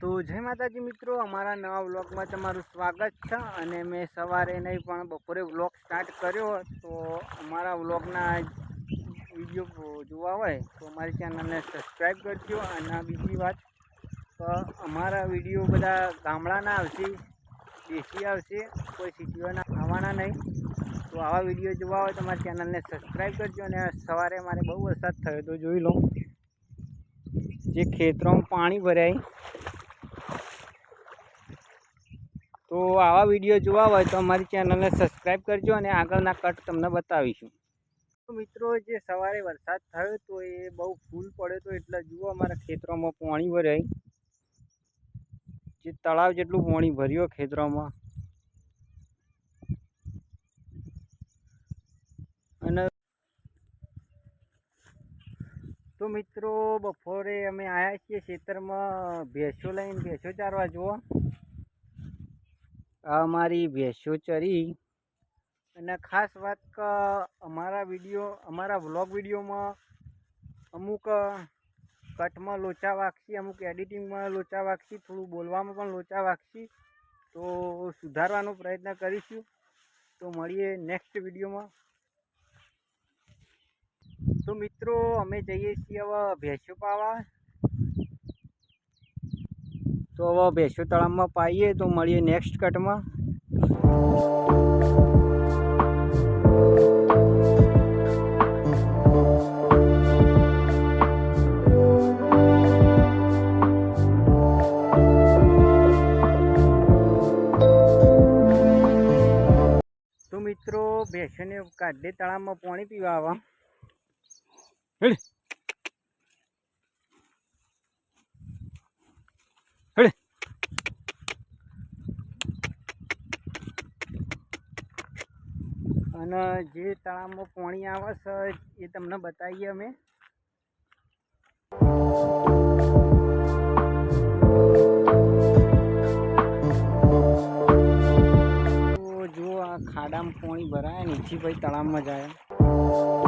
તો જય માતાજી મિત્રો, અમારા નવા વ્લોગમાં તમારું સ્વાગત છે અને મેં સવારે નહીં પણ બપોરે વ્લોગ સ્ટાર્ટ કર્યો તો અમારા વ્લોગના વીડિયો જોવા હોય તો અમારી ચેનલને સબસ્ક્રાઈબ કરજો. અને બીજી વાત તો અમારા વીડિયો બધા ગામડાના આવશે, દેશી આવશે, કોઈ સિટીઓના આવવાના નહીં. તો આવા વીડિયો જોવા હોય તો અમારી ચેનલને સબસ્ક્રાઈબ કરજો અને સવારે મારે બહુ વરસાદ થયો તો જોઈ લો. જે ખેતરોમાં પાણી ભરાય તો આવા વીડિયો જોવા હોય તો અમારી ચેનલને સબસ્ક્રાઈબ કરજો અને આગળના કટ તમને બતાવીશું. મિત્રો, જે સવારે વરસાદ થયો તો એ બહુ ફૂલ પડ્યો તો એટલે જુઓ અમારા ખેતરોમાં પાણી ભરાય જે તળાવ જેટલું પાણી ભર્યો ખેતરોમાં. અને તો મિત્રો, બપોરે અમે આવ્યા છીએ ખેતરમાં, ભેંસો લઈને ભેંસો ચારવા જુઓ. અમારી ભેંસો ચરી અને ખાસ વાત કે, અમારા વીડિયો, અમારા વ્લોગ વિડીયોમાં અમુક કટમાં લોચા વાગશી અમુક એડિટિંગમાં લોચા વાગશી થોડું બોલવામાં પણ લોચા વાગશી તો સુધારવાનો પ્રયત્ન કરીશું. તો મળીએ નેક્સ્ટ વિડીયોમાં. તો મિત્રો, અમે જઈએ છીએ હવે ભેંસો પાવા. તો હવે ભેંસો તળાવમાં પાઈએ તો મળીએ નેક્સ્ટ કટમાં તો મિત્રો, ભેંસોને કાઢે તળાવમાં પાણી પીવા આવા. અને જે તળાવમાં પાણી આવે છે, એ તમને બતાવીએ અમે. જો આ ખાડામાં પાણી ભરાય, નીચે ભાઈ તળાવમાં જાય.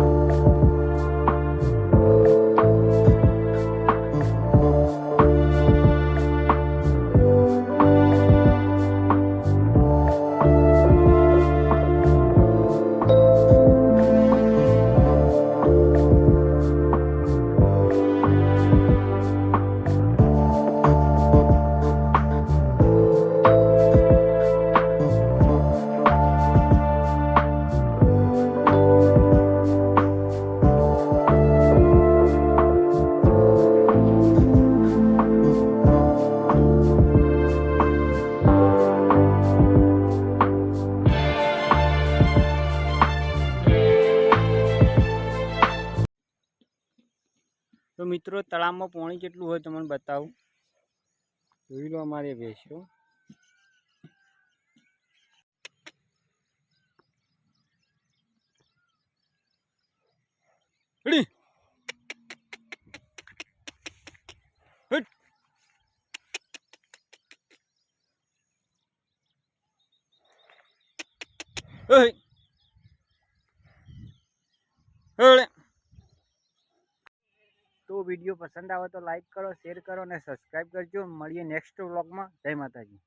તો મિત્રો તળાવમાં પાણી કેટલું હોય તમને બતાવું? જોઈ લો અમારે ભેંસો. હળે તો વીડિયો પસંદ આવે તો લાઈક કરો, શેર કરો અને સબસ્ક્રાઈબ કરજો. મળીએ નેક્સ્ટ વ્લોગમાં. જય માતાજી.